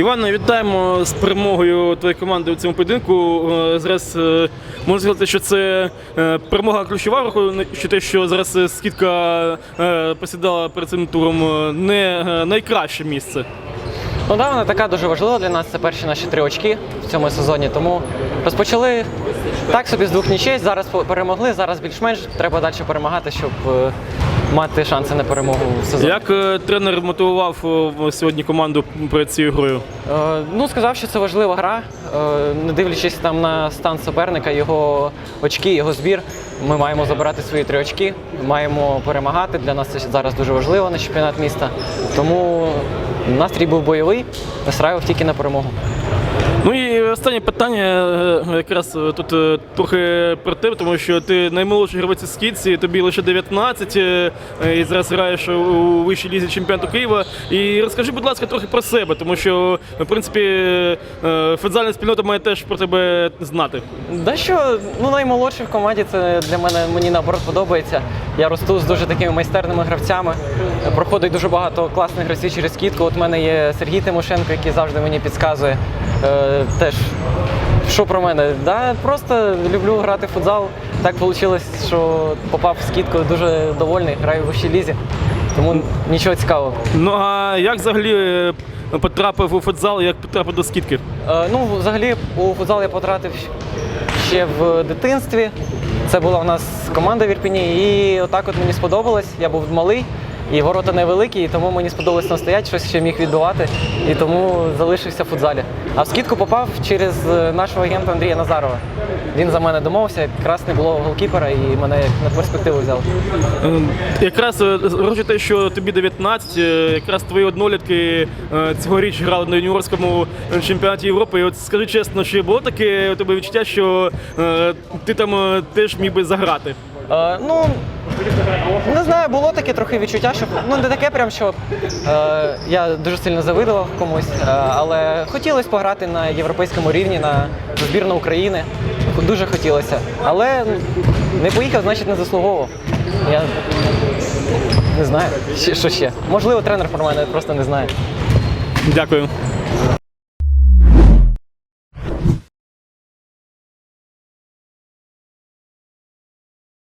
Іване, вітаємо з перемогою твоєї команди у цьому поєдинку. Е, Зараз е, можна сказати, що це е, перемога ключова, враховуючи те, що зараз скидка посідала перед цим туром не найкраще місце. Ну да, вона така дуже важлива для нас. Це перші наші три очки в цьому сезоні. Тому розпочали так собі з двох нічей. Зараз перемогли. Зараз більш-менш треба далі перемагати, щоб е, мати шанси на перемогу в сезоні. Як е, тренер мотивував е, сьогодні команду перед цією грою? Е, ну, сказав, що це важлива гра. Е, не дивлячись там на стан суперника, його очки, його збір. Ми маємо забирати свої три очки, маємо перемагати. Для нас це зараз дуже важливо на чемпіонат міста. Тому настрій був бойовий, настраював тільки на перемогу. Ну останнє питання е, якраз е, тут е, трохи про тебе, тому що ти наймолодший гравець із скідці, тобі лише 19 е, е, і зараз граєш у вищій лізі чемпіонату Києва. І розкажи, будь ласка, трохи про себе, тому що в принципі футзальна спільнота має теж про тебе знати. Да що, ну наймолодший в команді це для мене мені наоборот подобається. Я росту з дуже такими майстерними гравцями. Проходить дуже багато класних гравців через скидку. От в мене є Сергій Тимошенко, який завжди мені підказує. Теж що про мене? Да, просто люблю грати в футзал. Так вийшло, що попав в скидку, дуже довольний, граю в вищій лізі. Тому нічого цікавого. Ну а як взагалі е, потрапив у футзал, як потрапив до скидки? Е, Ну, взагалі, у футзал я потрапив ще в дитинстві. Це була у нас команда в Ірпіні, і отак от мені сподобалось. Я був малий, і ворота невеликі, і тому мені сподобалось там стояти, щось ще міг відбивати, і тому залишився в футзалі. А в скидку попав через е, нашого агента Андрія Назарова. Він за мене домовився, якраз не було голкіпера, і мене на перспективу взяв. Е, Якраз е, враховуючи те, що тобі 19, е, якраз твої однолітки е, цьогоріч грали на юніорському чемпіонаті Європи. І от скажи чесно, чи було таке у тебе відчуття, що е, ти там е, теж міг би заграти? Е, ну, не знаю, було таке трохи відчуття, що ну не таке прям, що е, я дуже сильно завидував комусь, е, але хотілося пограти на європейському рівні, на збірну України. Дуже хотілося. Але не поїхав, значить не заслуговував. Я не знаю, що ще. Можливо, тренер про мене просто не знає. Дякую.